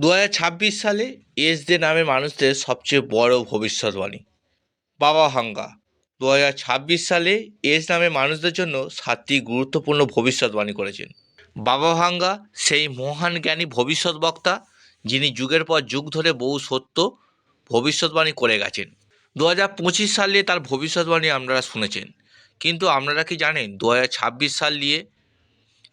দু হাজার ছাব্বিশ সালে এস দে নামে মানুষদের সবচেয়ে বড় ভবিষ্যৎবাণী। বাবা হাঙ্গা। দু হাজার ছাব্বিশ সালে এস নামে মানুষদের জন্য সাতটি গুরুত্বপূর্ণ ভবিষ্যৎবাণী করেছেন। বাবা ভাঙ্গা সেই মহান জ্ঞানী ভবিষ্যৎ বক্তা যিনি যুগের পর যুগ ধরে বহু সত্য ভবিষ্যৎবাণী করে গেছেন। দু হাজার পঁচিশ সালে তার ভবিষ্যৎবাণী আপনারা শুনেছেন। কিন্তু আপনারা কি জানেন দু হাজার ছাব্বিশ সাল নিয়ে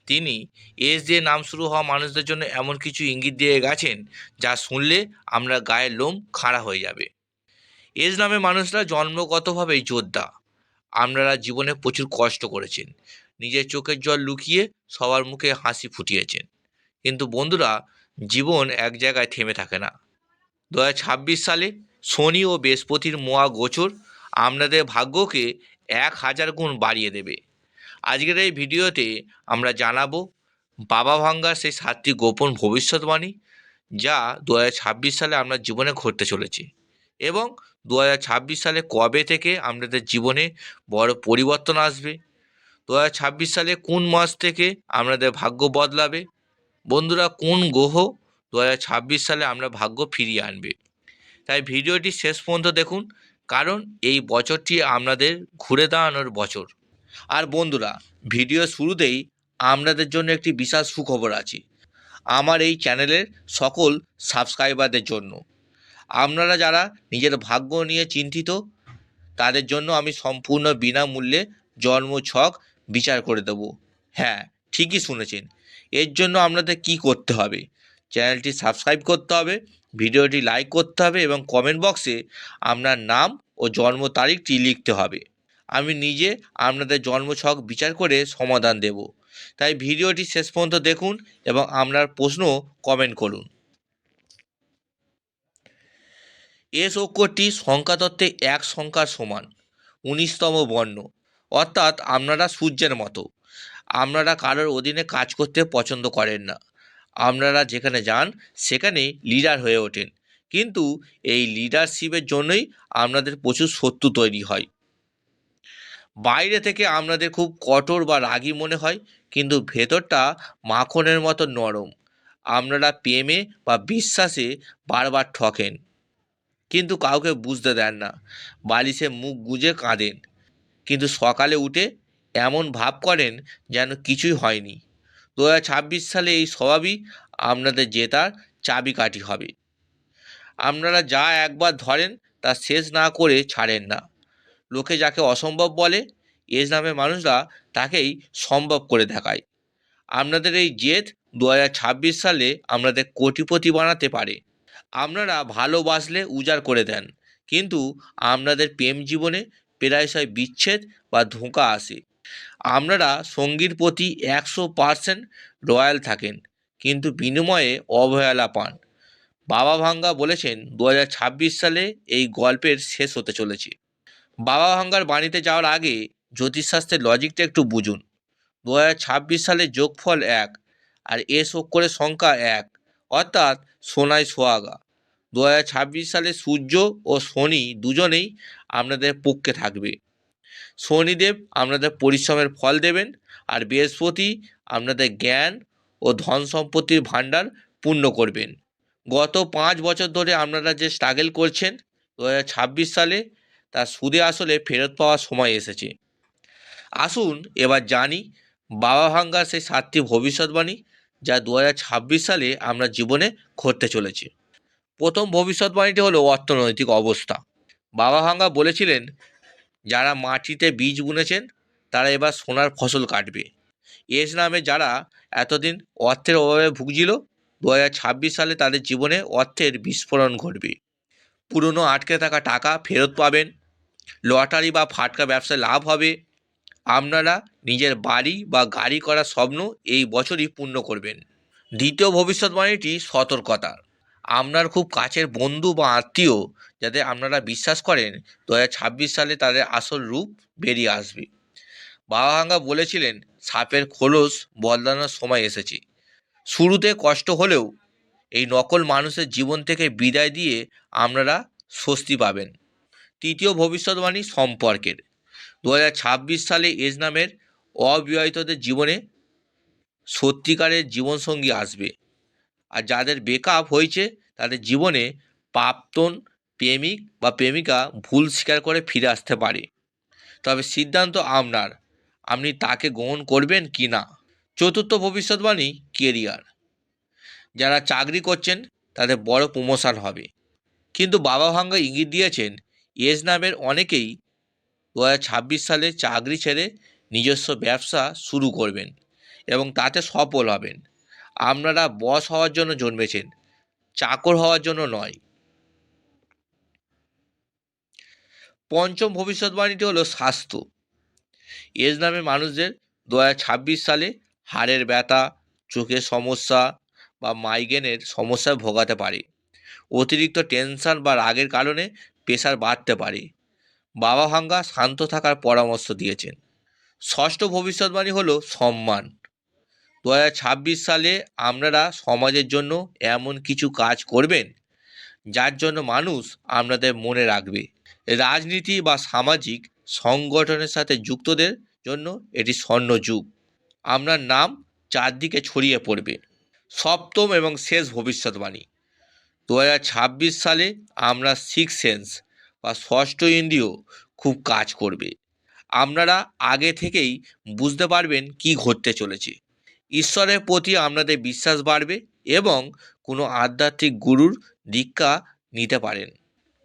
তিনি এস দিয়ে নাম শুরু হওয়া মানুষদের জন্য এমন কিছু ইঙ্গিত দিয়ে গেছেন যা শুনলে আমরা গায়ের লোম খাড়া হয়ে যাবে। এস নামে মানুষরা জন্মগতভাবেই যোদ্ধা। আপনারা জীবনে প্রচুর কষ্ট করেছেন। নিজের চোখের জল লুকিয়ে সবার মুখে হাসি ফুটিয়েছেন। কিন্তু বন্ধুরা, জীবন এক জায়গায় থেমে থাকে না। দু হাজার ছাব্বিশ সালে শনি ও বৃহস্পতির মোয়া গোচর আপনাদের ভাগ্যকে এক হাজার গুণ বাড়িয়ে দেবে। আজকের এই ভিডিওতে আমরা জানাব বাবা ভাঙ্গার সেই সাতটি গোপন ভবিষ্যৎবাণী যা দু হাজার ছাব্বিশ সালে আপনার জীবনে ঘটতে চলেছে এবং দু হাজার ছাব্বিশ সালে কবে থেকে আপনাদের জীবনে বড় পরিবর্তন আসবে? দু হাজার ছাব্বিশ সালে কোন মাস থেকে আপনাদের ভাগ্য বদলাবে? বন্ধুরা, কোন গ্রহ দু হাজার ছাব্বিশ সালে আমরা ভাগ্য ফিরিয়ে আনবে? তাই ভিডিওটি শেষ পর্যন্ত দেখুন, কারণ এই বছরটি আপনাদের ঘুরে দাঁড়ানোর বছর। আর বন্ধুরা ভিডিও শুরুতেই আপনাদের জন্য একটি বিশাল সুখবর আছে। আমার এই চ্যানেলের সকল সাবস্ক্রাইবারদের জন্য। আপনারা যারা নিজের ভাগ্য নিয়ে চিন্তিত, তাদের জন্য আমি সম্পূর্ণ বিনামূল্যে জন্ম ছক বিচার করে দেব। হ্যাঁ ঠিকই শুনেছেন। এর জন্য আপনাদের কি করতে হবে? চ্যানেলটি সাবস্ক্রাইব করতে হবে, ভিডিওটি লাইক করতে হবে এবং কমেন্ট বক্সে আপনার নাম ও জন্ম তারিখটি লিখতে হবে। আমি নিজে আপনাদের জন্মছক বিচার করে সমাধান দেব। তাই ভিডিওটি শেষ পর্যন্ত দেখুন এবং আপনার প্রশ্ন কমেন্ট করুন। এস অক্ষরটি সংখ্যাতত্ত্বে এক সংখ্যার সমান, উনিশতম বর্ণ। অর্থাৎ আপনারা সূর্যের মতো। আপনারা কারোর অধীনে কাজ করতে পছন্দ করেন না। আপনারা যেখানে যান, সেখানে লিডার হয়ে ওঠেন। কিন্তু এই লিডারশিপের জন্যই আপনাদের প্রচুর শত্রু তৈরি হয়। বাইরে থেকে আপনাদের খুব কঠোর বা রাগী মনে হয়, কিন্তু ভেতরটা মাখনের মতো নরম। আপনারা প্রেমে বা বিশ্বাসে বারবার ঠকেন, কিন্তু কাউকে বুঝতে দেন না। বালিশে মুখ গুজে কাঁদেন, কিন্তু সকালে উঠে এমন ভাব করেন যেন কিছুই হয়নি। দু সালে এই স্বভাবই আপনাদের জেতার চাবিকাঠি হবে। আপনারা যা একবার ধরেন তা শেষ না করে ছাড়েন না। লোকে যাকে অসম্ভব বলে এজ নামের মানুষরা তাকেই সম্ভব করে দেখায়। আপনাদের এই জেদ দু সালে আপনাদের কোটিপতি বানাতে পারে। আপনারা ভালোবাসলে উজাড় করে দেন, কিন্তু আপনাদের প্রেম জীবনে প্রায়শই বিচ্ছেদ বা ধোঁকা আসে। আপনারা সঙ্গীর প্রতি একশো পারসেন্ট রয়্যাল থাকেন, কিন্তু বিনিময়ে অবহেলা পান। বাবা ভাঙ্গা বলেছেন দু হাজার ছাব্বিশ সালে এই গল্পের শেষ হতে চলেছে। বাবা ভাঙ্গার বাড়িতে যাওয়ার আগে জ্যোতিষশাস্ত্রের লজিকটা একটু বুঝুন। দু হাজার ছাব্বিশ সালে যোগফল এক, আর এস অক্ষরের সংখ্যা এক, অর্থাৎ সোনায় সোহাগা। দু সালে সূর্য ও শনি দুজনেই আপনাদের পক্ষে থাকবে। শনিদেব আপনাদের পরিশ্রমের ফল দেবেন, আর বৃহস্পতি আপনাদের জ্ঞান ও ধন সম্পত্তির ভাণ্ডার পূর্ণ করবেন। গত পাঁচ বছর ধরে আপনারা যে স্ট্রাগল করছেন, দু হাজার ছাব্বিশ সালে তা সুদে আসলে ফেরত পাওয়ার সময় এসেছে। আসুন এবার জানি, বাবা ভাঙ্গার সেই সাতটি ভবিষ্যৎবাণী যা দু হাজার ছাব্বিশ সালে আমরা জীবনে ঘটতে চলেছে। প্রথম ভবিষ্যৎবাণীটি হলো অর্থনৈতিক অবস্থা। বাবা ভাঙ্গা বলেছিলেন, যারা মাটিতে বীজ বুনেছেন, তারা এবার সোনার ফসল কাটবে। এস নামে যারা এতদিন অর্থের অভাবে ভুগছিল দু হাজার ছাব্বিশ সালে তাদের জীবনে অর্থের বিস্ফোরণ ঘটবে। পুরনো আটকে থাকা টাকা ফেরত পাবেন। লটারি বা ফাটকা ব্যবসায় লাভ হবে। আপনারা নিজের বাড়ি বা গাড়ি করার স্বপ্ন এই বছরই পূর্ণ করবেন। দ্বিতীয় ভবিষ্যৎবাণীটি সতর্কতার আপনার খুব কাছের বন্ধু বা আত্মীয় যাতে আপনারা বিশ্বাস করেন দু হাজার ছাব্বিশ সালে তাদের আসল রূপ বেরিয়ে আসবে। বাবা ভাঙ্গা বলেছিলেন, সাপের খোলস বদলানোর সময় এসেছে। শুরুতে কষ্ট হলেও এই নকল মানুষের জীবন থেকে বিদায় দিয়ে আপনারা স্বস্তি পাবেন। তৃতীয় ভবিষ্যৎবাণী সম্পর্কের। দু হাজার ছাব্বিশ সালে এজ নামের অবিবাহিতদের জীবনে সত্যিকারের জীবনসঙ্গী আসবে। আর যাদের ব্রেকআপ হয়েছে, তাদের জীবনে প্রাক্তন প্রেমিক বা প্রেমিকা ভুল স্বীকার করে ফিরে আসতে পারে। তবে সিদ্ধান্ত আপনার। আপনি তাকে গ্রহণ করবেন কি না চতুর্থ ভবিষ্যৎবাণী কেরিয়ার যারা চাকরি করছেন, তাদের বড় প্রমোশন হবে। কিন্তু বাবা ভাঙ্গা ইঙ্গিত দিয়েছেন এজ নামের অনেকেই দু হাজার ছাব্বিশ সালে চাকরি ছেড়ে নিজস্ব ব্যবসা শুরু করবেন এবং তাতে সফল হবেন। আপনারা বস হওয়ার জন্য জন্মেছেন, চাকর হওয়ার জন্য নয়। পঞ্চম ভবিষ্যৎবাণীটি হলো স্বাস্থ্য। এজ নামে মানুষদের দু হাজার ছাব্বিশ সালে হাড়ের ব্যথা, চোখের সমস্যা বা মাইগ্রেনের সমস্যায় ভোগাতে পারে। অতিরিক্ত টেনশন বা রাগের কারণে প্রেশার বাড়তে পারে। বাবা ভাঙ্গা শান্ত থাকার পরামর্শ দিয়েছেন। ষষ্ঠ ভবিষ্যৎবাণী হলো সম্মান। দু হাজার ছাব্বিশ সালে আপনারা সমাজের জন্য এমন কিছু কাজ করবেন, যার জন্য মানুষ আপনাদের মনে রাখবে। রাজনীতি বা সামাজিক সংগঠনের সাথে যুক্তদের জন্য এটি স্বর্ণ যুগ আপনার নাম চারদিকে ছড়িয়ে পড়বে। সপ্তম এবং শেষ ভবিষ্যৎবাণী। দু হাজার ছাব্বিশ সালে আমরা সিক্স সেন্স বা ষষ্ঠ ইন্দ্রিয় খুব কাজ করবে। আপনারা আগে থেকেই বুঝতে পারবেন কি ঘটতে চলেছে। ঈশ্বরের প্রতি আপনাদের বিশ্বাস বাড়বে এবং কোনো আধ্যাত্মিক গুরুর দীক্ষা নিতে পারেন।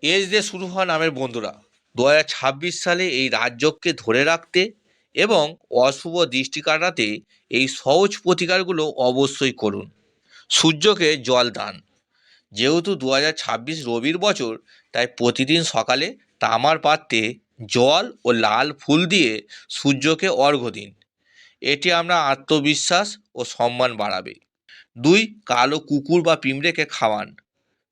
এজ দিয়ে শুরু হওয়া নামের বন্ধুরা, দু হাজার ছাব্বিশ সালে এই রাজ্যকে ধরে রাখতে এবং অশুভ দৃষ্টি কাটাতে এই সহজ প্রতিকারগুলো অবশ্যই করুন। সূর্যকে জল দান। যেহেতু দু হাজার ছাব্বিশ রবির বছর, তাই প্রতিদিন সকালে তামার পাত্রে জল ও লাল ফুল দিয়ে সূর্যকে অর্ঘ্য দিন। এটি আমরা আত্মবিশ্বাস ও সম্মান বাড়াবে। দুই, কালো কুকুর বা পিঁমড়েকে খাওয়ান।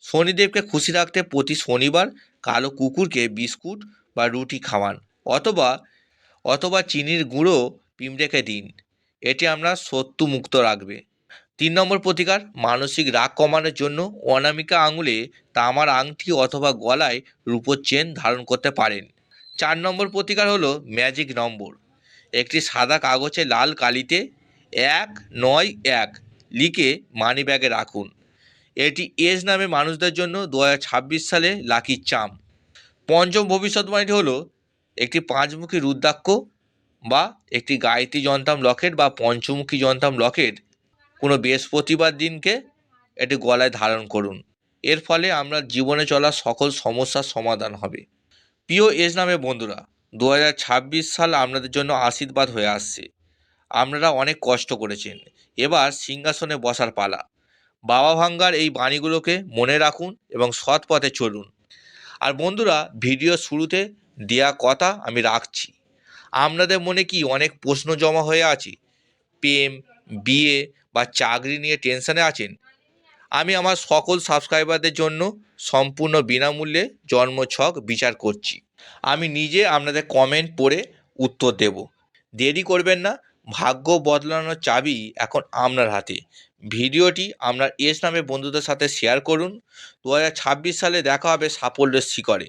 শনিদেবকে খুশি রাখতে প্রতি শনিবার কালো কুকুরকে বিস্কুট বা রুটি খাওয়ান অথবা অথবা চিনির গুঁড়ো পিঁমড়েকে দিন। এটি আমরা শত্রু মুক্ত রাখবে। তিন নম্বর প্রতিকার, মানসিক রাগ কমানোর জন্য অনামিকা আঙুলে তামার আংটি অথবা গলায় রূপোর চেন ধারণ করতে পারেন। চার নম্বর প্রতিকার হলো ম্যাজিক নম্বর। একটি সাদা কাগজে লাল কালিতে এক নয় এক লিখে মানি ব্যাগে রাখুন। এটি এজ নামে মানুষদের জন্য দু হাজার ছাব্বিশ সালে লাকি চাম। পঞ্চম ভবিষ্যৎবাণীটি হলো একটি পাঁচমুখী রুদ্রাক্ষ বা একটি গায়ত্রী যন্ত্রাম লকেট বা পঞ্চমুখী যন্ত্রাম লকেট কোনো বৃহস্পতিবার দিনকে এটি গলায় ধারণ করুন। এর ফলে আমরা জীবনে চলা সকল সমস্যার সমাধান হবে। প্রিয় এজ নামে বন্ধুরা, দু হাজার ছাব্বিশ সাল আপনাদের জন্য আশীর্বাদ হয়ে আসছে। আপনারা অনেক কষ্ট করেছেন। এবার সিংহাসনে বসার পালা। বাবা ভাঙ্গার এই বাণীগুলোকে মনে রাখুন এবং সৎ পথে চলুন। আর বন্ধুরা, ভিডিও শুরুতে দেয়া কথা আমি রাখছি। আপনাদের মনে কি অনেক প্রশ্ন জমা হয়ে আছে? প্রেম, বিয়ে বা চাকরি নিয়ে টেনশনে আছেন? আমি আমার সকল সাবস্ক্রাইবারদের জন্য সম্পূর্ণ বিনামূল্যে জন্মছক বিচার করছি। আমি নিজে আপনাদের কমেন্ট পড়ে উত্তর দেব। দেরি করবেন না, ভাগ্য বদলানোর চাবি এখন আপনার হাতে। ভিডিওটি আপনার এস নামে বন্ধুদের সাথে শেয়ার করুন। দু হাজার ছাব্বিশ সালে দেখা হবে সাফল্যের শিখরে।